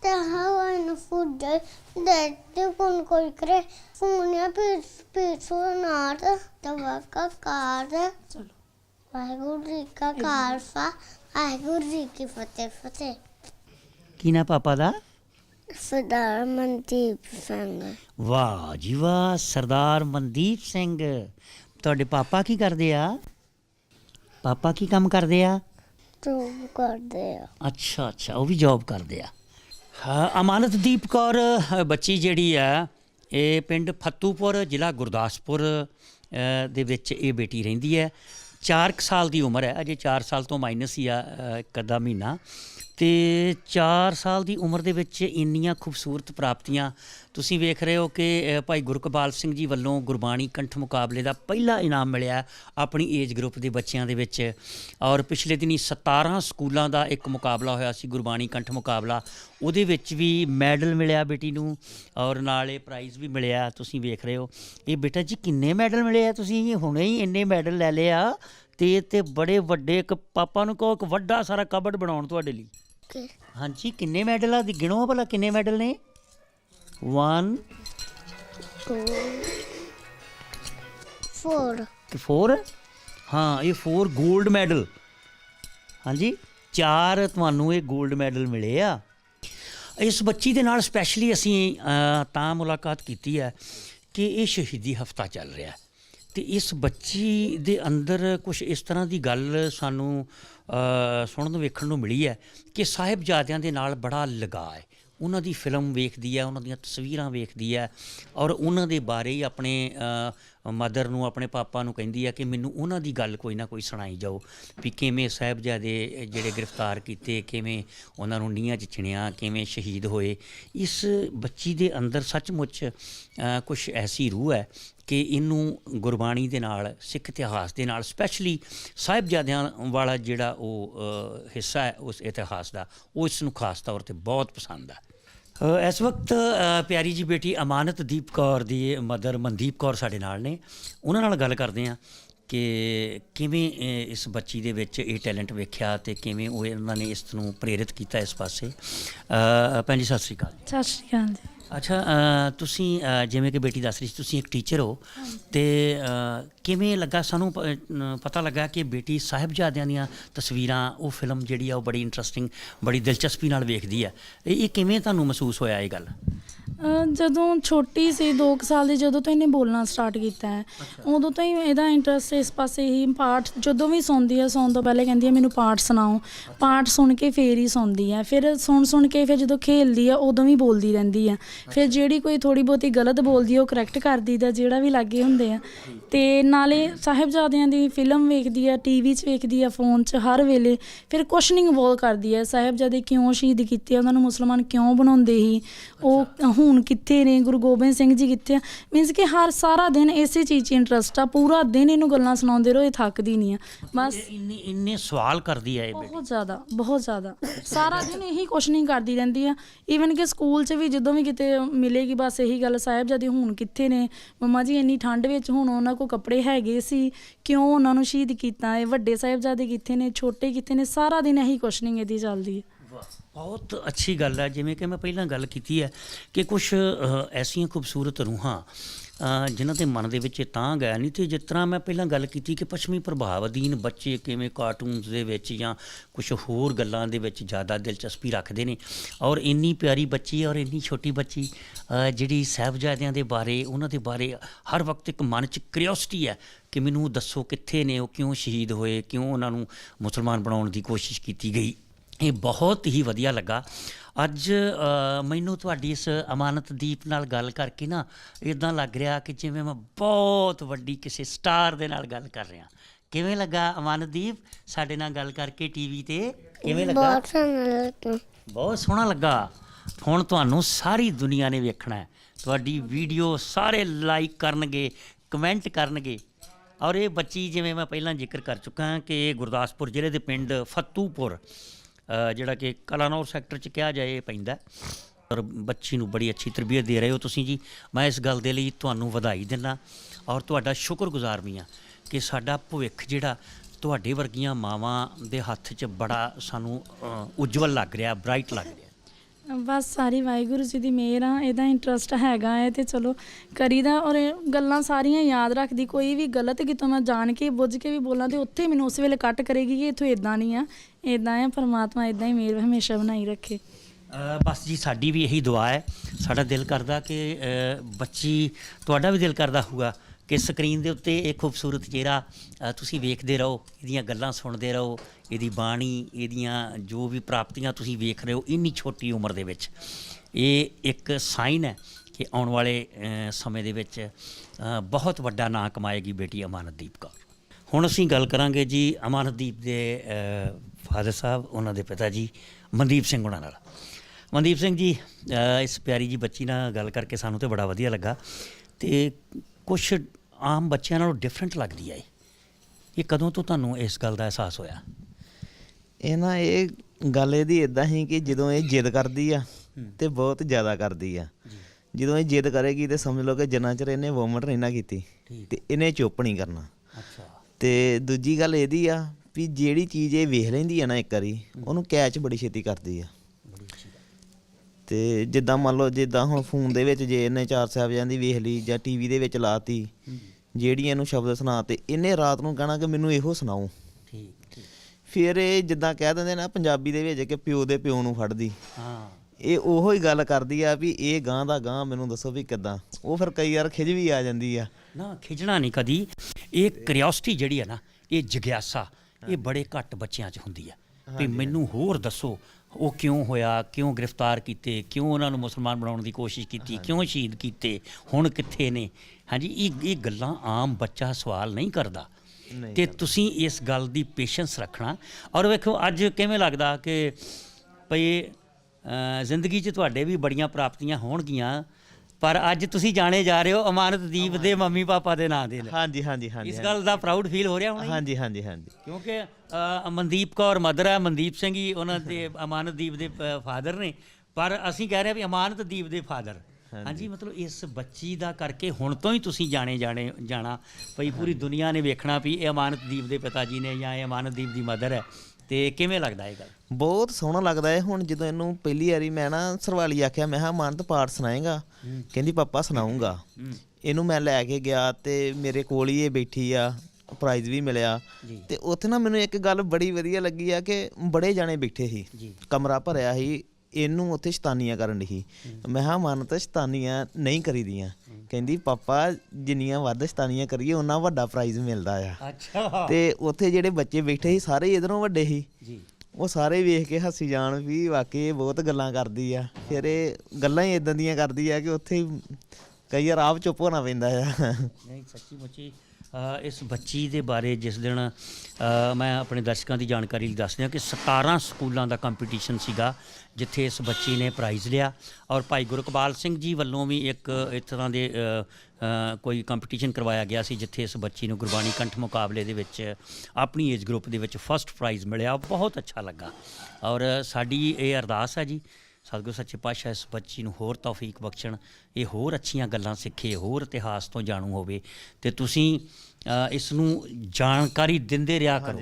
ਤੇ ਹਵਾ ਨੂੰ ਫੁੱਡੇ ਦੇ ਤੇ ਗੁਣ ਕੋਈ ਕਰੇ ਫੂਨਿਆ ਪੀਸ ਪੀਸੋ ਨਾਟ ਤਵਾ ਕਾ ਕਾਰ ਚਲੋ। ਵਾਹਿਗੁਰੂ ਜੀ ਕਾ ਖਾਲਸਾ ਵਾਹਿਗੁਰੂ ਜੀ ਕੀ ਫਤਿਹ ਫਤਿਹ। ਕੀ ਨਾ ਪਾਪਾ ਦਾ? ਸਰਦਾਰ ਮਨਦੀਪ ਸਿੰਘ। ਵਾਹ ਜੀ ਵਾਹ ਸਰਦਾਰ ਮਨਦੀਪ ਸਿੰਘ। ਤੁਹਾਡੇ ਪਾਪਾ ਕੀ ਕਰਦੇ ਆ? ਪਾਪਾ ਕੀ ਕੰਮ ਕਰਦੇ ਆ? ਚੁੱਪ ਕਰਦੇ ਆ। ਅੱਛਾ ਅੱਛਾ ਉਹ ਵੀ ਜੌਬ ਕਰਦੇ ਆ। ਹਾਂ ਅਮਾਨਤਦੀਪ ਕੌਰ ਅ, ਬੱਚੀ ਜਿਹੜੀ ਆ ਇਹ ਪਿੰਡ ਫੱਤੂਪੁਰ ਜ਼ਿਲ੍ਹਾ ਗੁਰਦਾਸਪੁਰ ਅ, ਦੇ ਵਿੱਚ ਇਹ ਬੇਟੀ ਰਹਿੰਦੀ ਹੈ। 4 ਸਾਲ ਦੀ ਉਮਰ ਹੈ ਅਜੇ 4 ਸਾਲ ਤੋਂ ਮਾਈਨਸ ਹੀ ਆ ਅ, ਇੱਕ ਅੱਧਾ ਮਹੀਨਾ। ਤੇ 4 ਸਾਲ ਦੀ ਉਮਰ ਦੇ ਵਿੱਚ ਇੰਨੀਆਂ ਖੂਬਸੂਰਤ ਪ੍ਰਾਪਤੀਆਂ। ਤੁਸੀਂ ਵੇਖ ਰਹੇ ਹੋ ਕਿ ਭਾਈ ਗੁਰਕਬਾਲ ਸਿੰਘ ਜੀ ਵੱਲੋਂ ਗੁਰਬਾਣੀ ਕੰਠ ਮੁਕਾਬਲੇ ਦਾ ਪਹਿਲਾ ਇਨਾਮ ਮਿਲਿਆ ਆਪਣੀ ਏਜ ਗਰੁੱਪ ਦੇ ਬੱਚਿਆਂ ਦੇ ਵਿੱਚ। ਔਰ ਪਿਛਲੇ ਦਿਨੀ 17 ਸਕੂਲਾਂ ਦਾ ਇੱਕ ਮੁਕਾਬਲਾ ਹੋਇਆ ਸੀ, ਗੁਰਬਾਣੀ ਕੰਠ ਮੁਕਾਬਲਾ। ਉਹਦੇ ਵਿੱਚ ਵੀ ਮੈਡਲ ਮਿਲਿਆ ਬੇਟੀ ਨੂੰ ਔਰ ਨਾਲੇ ਪ੍ਰਾਈਜ਼ ਵੀ ਮਿਲਿਆ, ਤੁਸੀਂ ਵੇਖ ਰਹੇ ਹੋ। ਇਹ ਬੇਟਾ ਜੀ ਕਿੰਨੇ ਮੈਡਲ ਮਿਲੇ ਆ ਤੁਸੀਂ? ਹੁਣੇ ਹੀ ਇੰਨੇ ਮੈਡਲ ਲੈ ਲਿਆ ਆ। ਤੇ ਤੇ ਬੜੇ ਵੱਡੇ ਇੱਕ ਪਾਪਾ ਨੂੰ ਕਹੋ ਇੱਕ ਵੱਡਾ ਸਾਰਾ ਕਬੜ ਬਣਾਉਣ ਤੁਹਾਡੇ ਲਈ। ਕਿ। ਹਾਂਜੀ ਕਿੰਨੇ ਮੈਡਲ ਆ? ਦੀ ਗਿਣੋ ਭਲਾ ਕਿੰਨੇ ਮੈਡਲ ਨੇ? 1 ਟੂ ਫੋਰ। ਤੇ 4 ਹਾਂ ਇਹ 4 골ਡ ਮੈਡਲ ਹਾਂਜੀ ਚਾਰ ਤੁਹਾਨੂੰ ਇਹ 골ਡ ਮੈਡਲ ਮਿਲੇ ਆ। ਇਸ ਬੱਚੀ ਦੇ ਨਾਲ ਸਪੈਸ਼ਲੀ ਅਸੀਂ ਤਾਂ ਮੁਲਾਕਾਤ ਕੀਤੀ ਹੈ ਕਿ ਇਹ ਸ਼ਹੀਦੀ ਹਫਤਾ ਚੱਲ ਰਿਹਾ ਹੈ। ਤੇ ਇਸ ਬੱਚੀ ਦੇ ਅੰਦਰ ਕੁਝ ਇਸ ਤਰ੍ਹਾਂ ਦੀ ਗੱਲ ਸਾਨੂੰ ਸੁਣਨ ਨੂੰ, ਵੇਖਣ ਨੂੰ ਮਿਲੀ ਹੈ ਕਿ ਸਾਹਿਬਜ਼ਾਦਿਆਂ ਦੇ ਨਾਲ ਬੜਾ ਲਗਾਅ ਹੈ। ਉਹਨਾਂ ਦੀ ਫਿਲਮ ਵੇਖਦੀ ਹੈ, ਉਹਨਾਂ ਦੀਆਂ ਤਸਵੀਰਾਂ ਵੇਖਦੀ ਹੈ ਔਰ ਉਹਨਾਂ ਦੇ ਬਾਰੇ ਹੀ ਆਪਣੇ ਮਦਰ ਨੂੰ, ਆਪਣੇ ਪਾਪਾ ਨੂੰ ਕਹਿੰਦੀ ਆ ਕਿ ਮੈਨੂੰ ਉਹਨਾਂ ਦੀ ਗੱਲ ਕੋਈ ਨਾ ਕੋਈ ਸੁਣਾਈ ਜਾਓ ਵੀ ਕਿਵੇਂ ਸਾਹਿਬਜ਼ਾਦੇ ਜਿਹੜੇ ਗ੍ਰਿਫਤਾਰ ਕੀਤੇ, ਕਿਵੇਂ ਉਹਨਾਂ ਨੂੰ ਨੀਹਾਂ 'ਚ ਚਿਣਿਆ, ਕਿਵੇਂ ਸ਼ਹੀਦ ਹੋਏ। ਇਸ ਬੱਚੀ ਦੇ ਅੰਦਰ ਸੱਚਮੁੱਚ ਕੁਝ ਐਸੀ ਰੂਹ ਹੈ ਕਿ ਇਹਨੂੰ ਗੁਰਬਾਣੀ ਦੇ ਨਾਲ, ਸਿੱਖ ਇਤਿਹਾਸ ਦੇ ਨਾਲ ਸਪੈਸ਼ਲੀ ਸਾਹਿਬਜ਼ਾਦਿਆਂ ਵਾਲਾ ਜਿਹੜਾ ਉਹ ਹਿੱਸਾ ਹੈ ਉਸ ਇਤਿਹਾਸ ਦਾ, ਉਹ ਇਸ ਨੂੰ ਖਾਸ ਤੌਰ ਤੇ ਬਹੁਤ ਪਸੰਦ ਹੈ ਇਸ ਵਕਤ ਪਿਆਰੀ ਜੀ ਬੇਟੀ ਅਮਾਨਤਦੀਪ ਕੌਰ ਦੀ ਮਦਰ ਮਨਦੀਪ ਕੌਰ ਸਾਡੇ ਨਾਲ ਨੇ। ਉਹਨਾਂ ਨਾਲ ਗੱਲ ਕਰਦੇ ਹਾਂ ਕਿ ਕਿਵੇਂ ਇਸ ਬੱਚੀ ਦੇ ਵਿੱਚ ਇਹ ਟੈਲੈਂਟ ਵੇਖਿਆ ਤੇ ਕਿਵੇਂ ਉਹ ਇਹਨਾਂ ਨੇ ਇਸ ਨੂੰ ਪ੍ਰੇਰਿਤ ਕੀਤਾ ਇਸ ਪਾਸੇ। ਭੈਣ ਜੀ, ਸਤਿ ਸ਼੍ਰੀ ਅਕਾਲ। ਸਤਿ ਸ਼੍ਰੀ ਅਕਾਲ ਜੀ। ਅੱਛਾ ਤੁਸੀਂ ਜਿਵੇਂ ਕਿ ਬੇਟੀ ਦੱਸ ਰਹੀ ਸੀ ਤੁਸੀਂ ਇੱਕ ਟੀਚਰ ਹੋ ਤੇ ਕਿਵੇਂ ਲੱਗਾ? ਸਾਨੂੰ ਪਤਾ ਲੱਗਾ ਕਿ ਬੇਟੀ ਸਾਹਿਬਜ਼ਾਦਿਆਂ ਦੀਆਂ ਤਸਵੀਰਾਂ ਉਹ ਫਿਲਮ ਜਿਹੜੀ ਆ ਉਹ ਬੜੀ ਇੰਟਰਸਟਿੰਗ ਬੜੀ ਦਿਲਚਸਪੀ ਨਾਲ ਵੇਖਦੀ ਆ। ਇਹ ਕਿਵੇਂ ਤੁਹਾਨੂੰ ਮਹਿਸੂਸ ਹੋਇਆ ਇਹ ਗੱਲ? ਜਦੋਂ ਛੋਟੀ ਸੀ 2 ਸਾਲ ਦੀ ਜਦੋਂ ਤੋਂ ਇਹਨੇ ਬੋਲਣਾ ਸਟਾਰਟ ਕੀਤਾ ਹੈ ਉਦੋਂ ਤੋਂ ਹੀ ਇਹਦਾ ਇੰਟਰਸਟ ਇਸ ਪਾਸੇ ਹੀ ਪਾਠ ਜਦੋਂ ਵੀ ਸੌਂਦੀ ਹੈ ਸੌਣ ਤੋਂ ਪਹਿਲੇ ਕਹਿੰਦੀ ਹੈ ਮੈਨੂੰ ਪਾਠ ਸੁਣਾਓ। ਪਾਠ ਸੁਣ ਕੇ ਫੇਰ ਹੀ ਸੌਂਦੀ ਹੈ ਫਿਰ ਸੁਣ ਸੁਣ ਕੇ ਫਿਰ ਜਦੋਂ ਖੇਲਦੀ ਹੈ ਉਦੋਂ ਵੀ ਬੋਲਦੀ ਰਹਿੰਦੀ ਹੈ ਫਿਰ ਜਿਹੜੀ ਕੋਈ ਥੋੜੀ ਬਹੁਤੀ ਗਲਤ ਬੋਲਦੀ ਹੈ ਉਹ ਕਰੈਕਟ ਕਰ ਦਈਦਾ ਜਿਹੜਾ ਵੀ ਲਾਗੇ ਹੁੰਦੇ ਆ। ਤੇ ਨਾਲੇ ਸਾਹਿਬਜ਼ਾਦਿਆਂ ਦੀ ਫਿਲਮ ਵੇਖਦੀ ਹੈ ਟੀਵੀ 'ਚ ਵੇਖਦੀ ਹੈ ਫੋਨ 'ਚ ਹਰ ਵੇਲੇ ਫਿਰ ਕੁਐਸਚਨਿੰਗ ਬਹੁਤ ਕਰਦੀ ਹੈ ਸਾਹਿਬਜ਼ਾਦੇ ਕਿਉਂ ਸ਼ਹੀਦ ਕੀਤੇ ਉਹਨਾਂ ਨੂੰ ਮੁਸਲਮਾਨ ਕਿਉਂ ਬਣਾਉਂਦੇ ਸੀ? ਉਹ ਹੁਣ ਕਿੱਥੇ ਨੇ? ਗੁਰੂ ਗੋਬਿੰਦ ਸਿੰਘ ਜੀ ਕਿੱਥੇ ਆ? ਮੀਨਸ ਕਿ ਹਰ ਸਾਰਾ ਦਿਨ ਇਸੇ ਚੀਜ਼ 'ਚ ਇੰਟਰਸਟ ਆ। ਪੂਰਾ ਦਿਨ ਇਹਨੂੰ ਗੱਲਾਂ ਸੁਣਾਉਂਦੇ ਰਹੋ ਇਹ ਥੱਕਦੀ ਨਹੀਂ ਆ। ਬਸ ਇੰਨੇ ਇੰਨੇ ਸਵਾਲ ਕਰਦੀ ਆ ਇਹ ਬੇਟੀ। ਬਹੁਤ ਜ਼ਿਆਦਾ ਬਹੁਤ ਜ਼ਿਆਦਾ। ਸਾਰਾ ਦਿਨ ਇਹੀ ਕੁਐਸਚਨਿੰਗ ਕਰਦੀ ਰਹਿੰਦੀ ਆ। ਈਵਨ ਕਿ ਸਕੂਲ 'ਚ ਵੀ ਜਦੋਂ ਵੀ ਕਿਤੇ ਮਿਲੇਗੀ, ਬਸ ਇਹੀ ਗੱਲ ਸਾਹਿਬਜ਼ਾਦੇ ਹੁਣ ਕਿੱਥੇ ਨੇ? ਮੰਮਾ ਜੀ, ਇੰਨੀ ਠੰਡ ਵਿੱਚ ਹੁਣ ਉਹਨਾਂ ਕੋਲ ਕੱਪੜੇ ਹੈਗੇ ਸੀ, ਕਿਉਂ ਉਹਨਾਂ ਨੂੰ ਸ਼ਹੀਦ ਕੀਤਾ? ਹੈ ਵੱਡੇ ਸਾਹਿਬਜ਼ਾਦੇ ਕਿੱਥੇ ਨੇ, ਛੋਟੇ ਕਿੱਥੇ ਨੇ? ਸਾਰਾ ਦਿਨ ਇਹੀ ਕੁਐਸਚਨਿੰਗ ਇਹਦੀ ਚੱਲਦੀ। ਹੈ ਬਹੁਤ ਅੱਛੀ ਗੱਲ ਹੈ। ਜਿਵੇਂ ਕਿ ਮੈਂ ਪਹਿਲਾਂ ਗੱਲ ਕੀਤੀ ਹੈ ਕਿ ਕੁਝ ਐਸੀਆਂ ਖੂਬਸੂਰਤ ਰੂਹਾਂ ਜਿਨ੍ਹਾਂ ਦੇ ਮਨ ਦੇ ਵਿੱਚ ਇਹ ਤਾਂ ਗਿਆ ਨਹੀਂ ਤੇ ਜਿਸ ਤਰ੍ਹਾਂ ਮੈਂ ਪਹਿਲਾਂ ਗੱਲ ਕੀਤੀ ਕਿ ਪੱਛਮੀ ਪ੍ਰਭਾਵ ਅਧੀਨ ਬੱਚੇ ਕਿਵੇਂ ਕਾਰਟੂਨਸ ਦੇ ਵਿੱਚ ਜਾਂ ਕੁਝ ਹੋਰ ਗੱਲਾਂ ਦੇ ਵਿੱਚ ਜ਼ਿਆਦਾ ਦਿਲਚਸਪੀ ਰੱਖਦੇ ਨੇ ਔਰ ਇੰਨੀ ਪਿਆਰੀ ਬੱਚੀ ਔਰ ਇੰਨੀ ਛੋਟੀ ਬੱਚੀ ਜਿਹੜੀ ਸਾਹਿਬਜ਼ਾਦਿਆਂ ਦੇ ਬਾਰੇ, ਉਹਨਾਂ ਦੇ ਬਾਰੇ ਹਰ ਵਕਤ ਇੱਕ ਮਨ 'ਚ ਕਿਉਰਿਓਸਿਟੀ ਹੈ ਕਿ ਮੈਨੂੰ ਦੱਸੋ ਕਿੱਥੇ ਨੇ, ਉਹ ਕਿਉਂ ਸ਼ਹੀਦ ਹੋਏ, ਕਿਉਂ ਉਹਨਾਂ ਨੂੰ ਮੁਸਲਮਾਨ ਬਣਾਉਣ ਦੀ ਕੋਸ਼ਿਸ਼ ਕੀਤੀ ਗਈ। ਇਹ ਬਹੁਤ ਹੀ ਵਧੀਆ ਲੱਗਾ। ਅੱਜ ਮੈਨੂੰ ਤੁਹਾਡੀ ਇਸ ਅਮਾਨਤਦੀਪ ਨਾਲ ਗੱਲ ਕਰਕੇ ਨਾ ਇਦਾਂ ਲੱਗ ਰਿਹਾ ਕਿ ਜਿਵੇਂ ਮੈਂ ਬਹੁਤ ਵੱਡੀ ਕਿਸੇ ਸਟਾਰ ਦੇ ਨਾਲ ਗੱਲ ਕਰ ਰਿਹਾ। ਕਿਵੇਂ ਲੱਗਾ ਅਮਾਨਤਦੀਪ ਸਾਡੇ ਨਾਲ ਗੱਲ ਕਰਕੇ ਟੀਵੀ ਤੇ ਕਿਵੇਂ ਲੱਗਾ? ਬਹੁਤ ਸੋਹਣਾ ਲੱਗਾ। ਬਹੁਤ ਸੋਹਣਾ ਲੱਗਾ। ਹੁਣ ਤੁਹਾਨੂੰ ਸਾਰੀ ਦੁਨੀਆ ਨੇ ਵੇਖਣਾ ਹੈ। ਤੁਹਾਡੀ ਵੀਡੀਓ ਸਾਰੇ ਲਾਈਕ ਕਰਨਗੇ ਕਮੈਂਟ ਕਰਨਗੇ। ਔਰ ਇਹ ਬੱਚੀ ਜਿਵੇਂ ਮੈਂ ਪਹਿਲਾਂ ਜ਼ਿਕਰ ਕਰ ਚੁੱਕਾ ਹਾਂ ਕਿ ਇਹ ਗੁਰਦਾਸਪੁਰ ਜ਼ਿਲ੍ਹੇ ਦੇ ਪਿੰਡ ਫੱਤੂਪੁਰ। ਜਿਹੜਾ ਕਿ ਕਲਾਨੌਰ ਸੈਕਟਰ ਚ ਕਿਹਾ ਜਾਏ ਪੈਂਦਾ ਔਰ ਬੱਚੀ ਨੂੰ ਬੜੀ ਅੱਛੀ ਤਰਬੀਅਤ ਦੇ ਰਹੇ ਹੋ ਤੁਸੀਂ ਜੀ। ਮੈਂ ਇਸ ਗੱਲ ਦੇ ਲਈ ਤੁਹਾਨੂੰ ਵਧਾਈ ਦਿੰਦਾ ਔਰ ਤੁਹਾਡਾ ਸ਼ੁਕਰਗੁਜ਼ਾਰ ਵੀ ਹਾਂ ਕਿ ਸਾਡਾ ਭਵਿੱਖ ਜਿਹੜਾ ਤੁਹਾਡੇ ਵਰਗੀਆਂ ਮਾਵਾਂ ਦੇ ਹੱਥ 'ਚ ਬੜਾ ਸਾਨੂੰ ਉਜਵਲ ਲੱਗ ਰਿਹਾ ਬ੍ਰਾਈਟ ਲੱਗ ਰਿਹਾ। ਬਸ ਸਾਰੀ ਵਾਹਿਗੁਰੂ ਜੀ ਦੀ ਮਿਹਰ ਆ ਇਹਦਾ ਇੰਟਰਸਟ ਹੈਗਾ ਹੈ ਤੇ ਚਲੋ ਕਰੀਦਾ ਔਰ ਇਹ ਗੱਲਾਂ ਸਾਰੀਆਂ ਯਾਦ ਰੱਖਦੀ ਕੋਈ ਵੀ ਗਲਤ ਕਿਤੋਂ ਮੈਂ ਜਾਣ ਕੇ ਬੁੱਝ ਕੇ ਵੀ ਬੋਲਾਂ ਤੇ ਉੱਥੇ ਮੈਨੂੰ ਉਸ ਵੇਲੇ ਕੱਟ ਕਰੇਗੀ ਕਿ ਇਥੋਂ ਇਦਾਂ ਨਹੀਂ ਆ ਇਦਾਂ ਆ ਪਰਮਾਤਮਾ ਇਦਾਂ ਹੀ ਮਿਹਰ ਹਮੇਸ਼ਾ ਬਣਾਈ ਰੱਖੇ। ਅ, ਬਸ ਜੀ ਸਾਡੀ ਵੀ ਇਹੀ ਦੁਆ ਹੈ ਸਾਡਾ ਦਿਲ ਕਰਦਾ ਕਿ ਅ, ਬੱਚੀ ਤੁਹਾਡਾ ਵੀ ਦਿਲ ਕਰਦਾ ਹੋਊਗਾ। ਕਿ ਸਕਰੀਨ ਦੇ ਉੱਤੇ ਇਹ ਖੂਬਸੂਰਤ ਚਿਹਰਾ ਤੁਸੀਂ ਵੇਖਦੇ ਰਹੋ, ਇਹਦੀਆਂ ਗੱਲਾਂ ਸੁਣਦੇ ਰਹੋ, ਇਹਦੀ ਬਾਣੀ, ਇਹਦੀਆਂ ਜੋ ਵੀ ਪ੍ਰਾਪਤੀਆਂ ਤੁਸੀਂ ਵੇਖ ਰਹੇ ਹੋ, ਇੰਨੀ ਛੋਟੀ ਉਮਰ ਦੇ ਵਿੱਚ। ਇਹ ਇੱਕ ਸਾਈਨ ਹੈ ਕਿ ਆਉਣ ਵਾਲੇ ਸਮੇਂ ਦੇ ਵਿੱਚ ਬਹੁਤ ਵੱਡਾ ਨਾਂ ਕਮਾਏਗੀ ਬੇਟੀ ਅਮਾਨਤਦੀਪ ਕੌਰ। ਹੁਣ ਅਸੀਂ ਗੱਲ ਕਰਾਂਗੇ ਜੀ ਅਮਾਨਤਦੀਪ ਦੇ ਫਾਦਰ ਸਾਹਿਬ, ਉਹਨਾਂ ਦੇ ਪਿਤਾ ਜੀ, ਮਨਦੀਪ ਸਿੰਘ ਉਹਨਾਂ ਨਾਲ। ਮਨਦੀਪ ਸਿੰਘ ਜੀ ਇਸ ਪਿਆਰੀ ਜੀ ਬੱਚੀ ਨਾਲ ਗੱਲ ਕਰਕੇ ਸਾਨੂੰ ਤੇ ਬੜਾ ਵਧੀਆ ਲੱਗਾ ਤੇ ਕੁਝ ਆਮ ਬੱਚਿਆਂ ਨਾਲੋਂ ਡਿਫਰੈਂਟ ਲੱਗਦੀ ਹੈ ਇਹ। ਇਹ ਕਦੋਂ ਤੋਂ ਤੁਹਾਨੂੰ ਇਸ ਗੱਲ ਦਾ ਅਹਿਸਾਸ ਹੋਇਆ? ਇਹ ਨਾ ਇਹ ਗੱਲ ਇਹਦੀ ਇਦਾਂ ਹੀ ਕਿ ਜਦੋਂ ਇਹ ਜਿੱਦ ਕਰਦੀ ਆ ਤੇ ਬਹੁਤ ਜ਼ਿਆਦਾ ਕਰਦੀ ਆ। ਜਦੋਂ ਇਹ ਜਿੱਦ ਕਰੇਗੀ ਤੇ ਸਮਝ ਲਓ ਕਿ ਜਿੰਨਾ ਚਿਰ ਇਹਨੇ ਵੋਮਿਟ ਨਹੀਂ ਨਾ ਕੀਤੀ। ਤੇ ਇਹਨੇ ਚੁੱਪ ਨਹੀਂ ਕਰਨਾ। ਅੱਛਾ। ਤੇ ਦੂਜੀ ਗੱਲ ਇਹਦੀ ਆ ਵੀ ਜਿਹੜੀ ਚੀਜ਼ ਇਹ ਵੇਖ ਲੈਂਦੀ ਆ ਨਾ ਇੱਕ ਵਾਰੀ ਉਹਨੂੰ ਕੈਚ ਬੜੀ ਛੇਤੀ ਕਰਦੀ ਆ। ਤੇ ਜਿੱਦਾਂ ਮੰਨ ਲਓ ਜਿੱਦਾਂ ਹੁਣ ਫੋਨ ਦੇ ਵਿੱਚ ਜੇ ਇਹਨੇ ਚਾਰ ਸਾਹਿਬਜ਼ਾਂ ਦੀ ਵੇਖ ਲਈ ਜਾਂ ਟੀਵੀ ਦੇ ਵਿੱਚ ਲਾਤੀ ਜਿਹੜੀ ਇਹਨੂੰ ਸ਼ਬਦ ਸੁਣਾ ਤੇ ਇਹਨੇ ਰਾਤ ਨੂੰ ਕਹਿਣਾ ਕਿ ਮੈਨੂੰ ਇਹੋ ਸੁਣਾਓ। ਠੀਕ ਫਿਰ ਇਹ ਜਿੱਦਾਂ ਕਹਿ ਦਿੰਦੇ ਨਾ ਪੰਜਾਬੀ ਦੇ ਵਿੱਚ ਕਿ ਪਿਓ ਦੇ ਪਿਓ ਨੂੰ ਫੜਦੀ। ਹਾਂ। ਇਹ ਉਹੋ ਹੀ ਗੱਲ ਕਰਦੀ ਆ ਵੀ ਇਹ ਗਾਂ ਦਾ ਗਾਂ ਮੈਨੂੰ ਦੱਸੋ ਵੀ ਕਿੱਦਾਂ। ਉਹ ਫਿਰ ਕਈ ਵਾਰ ਖਿਜ ਵੀ ਆ ਜਾਂਦੀ ਆ। ਨਾ ਖਿਜਣਾ ਨਹੀਂ ਕਦੀ। ਇਹ ਕਿਉਰਿਓਸਿਟੀ ਜਿਹੜੀ ਹੈ ਨਾ ਇਹ ਜਿਗਿਆਸਾ ਇਹ ਬੜੇ ਘੱਟ ਬੱਚਿਆਂ 'ਚ ਹੁੰਦੀ ਹੈ ਵੀ ਮੈਨੂੰ ਹੋਰ ਦੱਸੋ ਉਹ ਕਿਉਂ ਹੋਇਆ ਕਿਉਂ ਗ੍ਰਿਫਤਾਰ ਕੀਤੇ ਕਿਉਂ ਉਹਨਾਂ ਨੂੰ ਮੁਸਲਮਾਨ ਬਣਾਉਣ ਦੀ ਕੋਸ਼ਿਸ਼ ਕੀਤੀ ਕਿਉਂ ਸ਼ਹੀਦ ਕੀਤੇ ਹੁਣ ਕਿੱਥੇ ਨੇ? ਹਾਂਜੀ ਇਹ ਇਹ ਗੱਲਾਂ ਆਮ ਬੱਚਾ ਸਵਾਲ ਨਹੀਂ ਕਰਦਾ। ਤੇ ਤੁਸੀਂ ਇਸ ਗੱਲ ਦੀ ਪੇਸ਼ੈਂਸ ਰੱਖਣਾ। ਔਰ ਵੇਖੋ ਅੱਜ ਕਿਵੇਂ ਲੱਗਦਾ ਕਿ ਭਈ ਜ਼ਿੰਦਗੀ 'ਚ ਤੁਹਾਡੇ ਵੀ ਬੜੀਆਂ ਪ੍ਰਾਪਤੀਆਂ ਹੋਣਗੀਆਂ। ਪਰ ਅੱਜ ਤੁਸੀਂ ਜਾਣੇ ਜਾ ਰਹੇ ਹੋ ਅਮਾਨਤਦੀਪ ਦੇ ਮੰਮੀ ਪਾਪਾ ਦੇ ਨਾਂ ਦੇ ਨਾਲ ਹਾਂਜੀ ਹਾਂਜੀ ਹਾਂਜੀ ਇਸ ਗੱਲ ਦਾ ਪ੍ਰਾਊਡ ਫੀਲ ਹੋ ਰਿਹਾ ਹੋਣਾ? ਹਾਂਜੀ ਹਾਂਜੀ ਹਾਂਜੀ। ਕਿਉਂਕਿ ਅ, ਮਨਦੀਪ ਕੌਰ ਮਦਰ ਹੈ ਮਨਦੀਪ ਸਿੰਘ ਹੀ ਉਹਨਾਂ ਦੇ ਅਮਾਨਤਦੀਪ ਦੇ ਫਾਦਰ ਨੇ। ਪਰ ਅਸੀਂ ਕਹਿ ਰਹੇ ਹਾਂ ਵੀ ਅਮਾਨਤਦੀਪ ਦੇ ਫਾਦਰ। ਹਾਂਜੀ। ਮਤਲਬ ਇਸ ਬੱਚੀ ਦਾ ਕਰਕੇ ਹੁਣ ਤੋਂ ਹੀ ਤੁਸੀਂ ਜਾਣੇ ਜਾਣੇ ਜਾਣਾ। ਭਈ ਪੂਰੀ ਦੁਨੀਆ ਨੇ ਵੇਖਣਾ ਵੀ ਇਹ ਅਮਾਨਤਦੀਪ ਦੇ ਪਿਤਾ ਜੀ ਨੇ ਜਾਂ ਇਹ ਅਮਾਨਤਦੀਪ ਦੀ ਮਦਰ ਹੈ। ਤੇ ਕਿਵੇਂ ਲੱਗਦਾ ਇਹ ਗੱਲ? ਬਹੁਤ ਸੋਹਣਾ ਲੱਗਦਾ ਹੈ ਹੁਣ ਜਦੋਂ ਇਹਨੂੰ ਪਹਿਲੀ ਵਾਰੀ ਮੈਂ ਨਾ ਸਰਵਾਲੀ ਆਖਿਆ ਮੈਂ ਹਾਂ ਮਾਨਤ ਪਾਠ ਸੁਣਾਏਗਾ? ਕਹਿੰਦੀ ਪਾਪਾ ਸੁਣਾਉਂਗਾ ਇਹਨੂੰ ਮੈਂ ਲੈ ਕੇ ਗਿਆ ਤੇ ਮੇਰੇ ਕੋਲ ਹੀ ਇਹ ਬੈਠੀ ਆ ਪ੍ਰਾਈਜ਼ ਵੀ ਮਿਲਿਆ। ਤੇ ਉੱਥੇ ਨਾ ਮੈਨੂੰ ਇੱਕ ਗੱਲ ਬੜੀ ਵਧੀਆ ਲੱਗੀ ਆ ਕਿ ਬੜੇ ਜਾਣੇ ਬੈਠੇ ਸੀ। ਕਮਰਾ ਭਰਿਆ ਸੀ ਇਹਨੂੰ ਉੱਥੇ ਸ਼ਤਾਨੀਆਂ ਕਰਨ ਦੀ ਮੈਂ ਹਾਂ ਮਾਨਤ ਸ਼ਤਾਨੀਆਂ ਨਹੀਂ ਕਰੀਦੀਆਂ। ਕਹਿੰਦੀ ਪਾਪਾ ਜਿੰਨੀਆਂ ਵੱਧ ਸ਼ਤਾਨੀਆਂ ਕਰੀਏ ਉਹਨਾਂ ਵੱਡਾ ਪ੍ਰਾਈਜ਼ ਮਿਲਦਾ ਆ। ਅੱਛਾ। ਤੇ ਉੱਥੇ ਜਿਹੜੇ ਬੱਚੇ ਬੈਠੇ ਸੀ ਸਾਰੇ ਇਧਰੋਂ ਵੱਡੇ ਸੀ। ਜੀ। ਉਹ ਸਾਰੇ ਵੇਖ ਕੇ ਹੱਸੀ ਜਾਣ ਵੀ ਵਾਕਈ ਇਹ ਬਹੁਤ ਗੱਲਾਂ ਕਰਦੀ ਆ। ਫਿਰ ਇਹ ਗੱਲਾਂ ਹੀ ਇਦਾਂ ਦੀਆਂ ਕਰਦੀ ਆ ਕਿ ਉੱਥੇ ਕਈ ਵਾਰ ਆਪ ਚੁੱਪ ਹੋਣਾ ਪੈਂਦਾ ਆ। ਨਹੀਂ ਸੱਚੀ ਮੁੱਚੀ ਇਸ ਬੱਚੀ ਦੇ ਬਾਰੇ ਜਿਸ ਦਿਨ ਮੈਂ ਆਪਣੇ ਦਰਸ਼ਕਾਂ ਦੀ ਜਾਣਕਾਰੀ ਲਈ ਦੱਸ ਦਿਆਂ ਕਿ 17 ਸਕੂਲਾਂ ਦਾ ਕੰਪੀਟੀਸ਼ਨ ਸੀਗਾ, ਜਿੱਥੇ ਇਸ ਬੱਚੀ ਨੇ ਪ੍ਰਾਈਜ਼ ਲਿਆ ਔਰ ਭਾਈ ਗੁਰਕਬਾਲ ਸਿੰਘ ਜੀ ਵੱਲੋਂ ਵੀ ਇੱਕ ਇਸ ਤਰ੍ਹਾਂ ਦੇ ਕੋਈ ਕੰਪੀਟੀਸ਼ਨ ਕਰਵਾਇਆ ਗਿਆ ਸੀ, ਜਿੱਥੇ ਇਸ ਬੱਚੀ ਨੂੰ ਗੁਰਬਾਣੀ ਕੰਠ ਮੁਕਾਬਲੇ ਦੇ ਵਿੱਚ ਆਪਣੀ ਏਜ ਗਰੁੱਪ ਦੇ ਵਿੱਚ ਫਸਟ ਪ੍ਰਾਈਜ਼ ਮਿਲਿਆ। ਬਹੁਤ ਅੱਛਾ ਲੱਗਾ ਔਰ ਸਾਡੀ ਇਹ ਅਰਦਾਸ ਹੈ ਜੀ ਸਤਿਗੁਰ ਸੱਚੇ ਪਾਤਸ਼ਾਹ ਇਸ ਬੱਚੀ ਨੂੰ ਹੋਰ ਤੌਫੀਕ ਬਖਸ਼ਣ ਇਹ ਹੋਰ ਅੱਛੀਆਂ ਗੱਲਾਂ ਸਿੱਖੇ ਹੋਰ ਇਤਿਹਾਸ ਤੋਂ ਜਾਣੂ ਹੋਵੇ ਤੇ ਤੁਸੀਂ ਇਸ ਨੂੰ ਜਾਣਕਾਰੀ ਦਿੰਦੇ ਰਿਹਾ ਕਰੋ।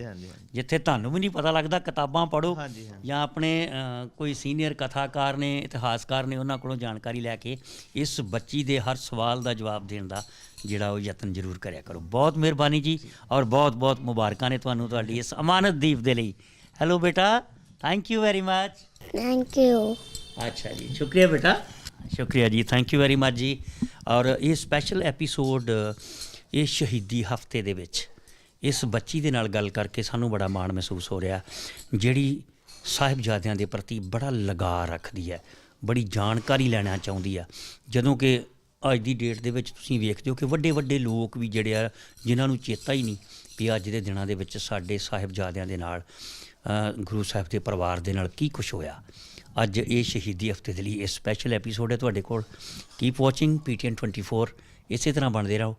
ਜਿੱਥੇ ਤੁਹਾਨੂੰ ਵੀ ਨਹੀਂ ਪਤਾ ਲੱਗਦਾ ਕਿਤਾਬਾਂ ਪੜ੍ਹੋ। ਜਾਂ ਆਪਣੇ ਕੋਈ ਸੀਨੀਅਰ ਕਥਾਕਾਰ ਨੇ ਇਤਿਹਾਸਕਾਰ ਨੇ ਉਹਨਾਂ ਕੋਲੋਂ ਜਾਣਕਾਰੀ ਲੈ ਕੇ ਇਸ ਬੱਚੀ ਦੇ ਹਰ ਸਵਾਲ ਦਾ ਜਵਾਬ ਦੇਣ ਦਾ ਜਿਹੜਾ ਉਹ ਯਤਨ ਜ਼ਰੂਰ ਕਰਿਆ ਕਰੋ ਬਹੁਤ ਮਿਹਰਬਾਨੀ ਜੀ ਔਰ ਬਹੁਤ ਬਹੁਤ ਮੁਬਾਰਕਾਂ ਨੇ ਤੁਹਾਨੂੰ ਤੁਹਾਡੀ ਇਸ ਅਮਾਨਤਦੀਪ ਦੇ ਲਈ ਹੈਲੋ ਬੇਟਾ thank you very much thank you ਅੱਛਾ ਜੀ ਸ਼ੁਕਰੀਆ ਬੇਟਾ ਸ਼ੁਕਰੀਆ ਜੀ ਥੈਂਕ ਯੂ ਵੈਰੀ ਮਚ ਜੀ ਔਰ ਇਹ ਸਪੈਸ਼ਲ ਐਪੀਸੋਡ ਇਹ ਸ਼ਹੀਦੀ ਹਫ਼ਤੇ ਦੇ ਵਿੱਚ ਇਸ ਬੱਚੀ ਦੇ ਨਾਲ ਗੱਲ ਕਰਕੇ ਸਾਨੂੰ ਬੜਾ ਮਾਣ ਮਹਿਸੂਸ ਹੋ ਰਿਹਾ ਜਿਹੜੀ ਸਾਹਿਬਜ਼ਾਦਿਆਂ ਦੇ ਪ੍ਰਤੀ ਬੜਾ ਲਗਾਅ ਰੱਖਦੀ ਹੈ ਬੜੀ ਜਾਣਕਾਰੀ ਲੈਣਾ ਚਾਹੁੰਦੀ ਆ ਜਦੋਂ ਕਿ ਅੱਜ ਦੀ ਡੇਟ ਦੇ ਵਿੱਚ ਤੁਸੀਂ ਵੇਖਦੇ ਹੋ ਕਿ ਵੱਡੇ ਵੱਡੇ ਲੋਕ ਵੀ ਜਿਹੜੇ ਆ ਜਿਨ੍ਹਾਂ ਨੂੰ ਚੇਤਾ ਹੀ ਨਹੀਂ ਵੀ ਅੱਜ ਦੇ ਦਿਨਾਂ ਦੇ ਵਿੱਚ ਸਾਡੇ ਸਾਹਿਬਜ਼ਾਦਿਆਂ ਦੇ ਨਾਲ ਗੁਰੂ ਸਾਹਿਬ ਦੇ ਪਰਿਵਾਰ ਦੇ ਨਾਲ ਕੀ ਕੁਝ ਹੋਇਆ? ਅੱਜ ਇਹ ਸ਼ਹੀਦੀ ਹਫ਼ਤੇ ਦੇ ਲਈ ਇਹ ਸਪੈਸ਼ਲ ਐਪੀਸੋਡ ਹੈ ਤੁਹਾਡੇ ਕੋਲ। ਕੀਪ ਵਾਚਿੰਗ ਪੀਟੀਐਨ 24 ਇਸੇ ਤਰ੍ਹਾਂ ਬਣਦੇ ਰਹੋ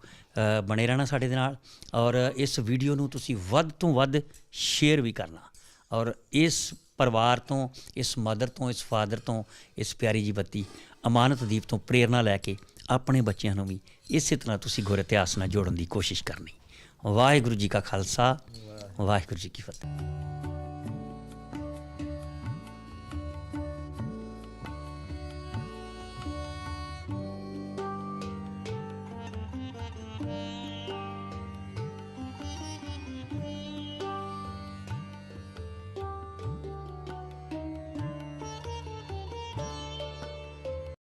ਬਣੇ ਰਹਿਣਾ ਸਾਡੇ ਦੇ ਨਾਲ। ਔਰ ਇਸ ਵੀਡੀਓ ਨੂੰ ਤੁਸੀਂ ਵੱਧ ਤੋਂ ਵੱਧ ਸ਼ੇਅਰ ਵੀ ਕਰਨਾ। ਔਰ ਇਸ ਪਰਿਵਾਰ ਤੋਂ, ਇਸ ਮਦਰ ਤੋਂ, ਇਸ ਫਾਦਰ ਤੋਂ, ਇਸ ਪਿਆਰੀ ਜੀ ਬੱਤੀ ਅਮਾਨਤਦੀਪ ਤੋਂ ਪ੍ਰੇਰਣਾ ਲੈ ਕੇ ਆਪਣੇ ਬੱਚਿਆਂ ਨੂੰ ਵੀ ਇਸੇ ਤਰ੍ਹਾਂ ਤੁਸੀਂ ਗੁਰ ਇਤਿਹਾਸ ਨਾਲ ਜੋੜਨ ਦੀ ਕੋਸ਼ਿਸ਼ ਕਰਨੀ। ਵਾਹਿਗੁਰੂ ਜੀ ਕਾ ਖਾਲਸਾ, ਵਾਹਿਗੁਰੂ ਜੀ ਕੀ ਫਤਿਹ।